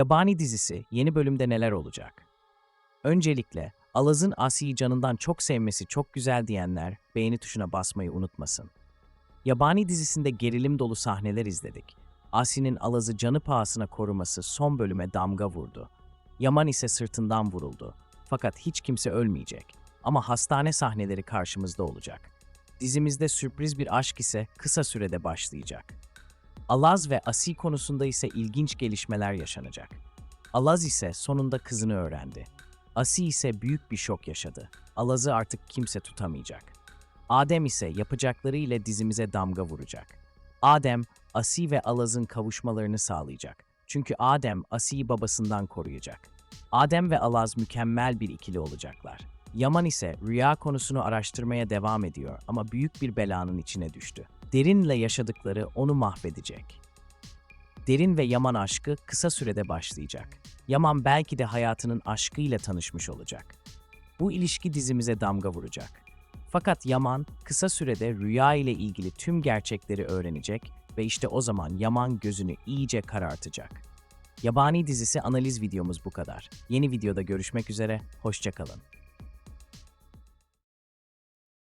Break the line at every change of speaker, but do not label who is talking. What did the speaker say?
Yabani dizisi yeni bölümde neler olacak? Öncelikle Alaz'ın Asi'yi canından çok sevmesi çok güzel diyenler beğeni tuşuna basmayı unutmasın. Yabani dizisinde gerilim dolu sahneler izledik. Asi'nin Alaz'ı canı pahasına koruması son bölüme damga vurdu. Yaman ise sırtından vuruldu. Fakat hiç kimse ölmeyecek. Ama hastane sahneleri karşımızda olacak. Dizimizde sürpriz bir aşk ise kısa sürede başlayacak. Alaz ve Asi konusunda ise ilginç gelişmeler yaşanacak. Alaz ise sonunda kızını öğrendi. Asi ise büyük bir şok yaşadı. Alaz'ı artık kimse tutamayacak. Adem ise yapacakları ile dizimize damga vuracak. Adem, Asi ve Alaz'ın kavuşmalarını sağlayacak. Çünkü Adem, Asi'yi babasından koruyacak. Adem ve Alaz mükemmel bir ikili olacaklar. Yaman ise rüya konusunu araştırmaya devam ediyor ama büyük bir belanın içine düştü. Derin'le yaşadıkları onu mahvedecek. Derin ve Yaman aşkı kısa sürede başlayacak. Yaman belki de hayatının aşkıyla tanışmış olacak. Bu ilişki dizimize damga vuracak. Fakat Yaman kısa sürede rüya ile ilgili tüm gerçekleri öğrenecek ve işte o zaman Yaman gözünü iyice karartacak. Yabani dizisi analiz videomuz bu kadar. Yeni videoda görüşmek üzere, hoşçakalın.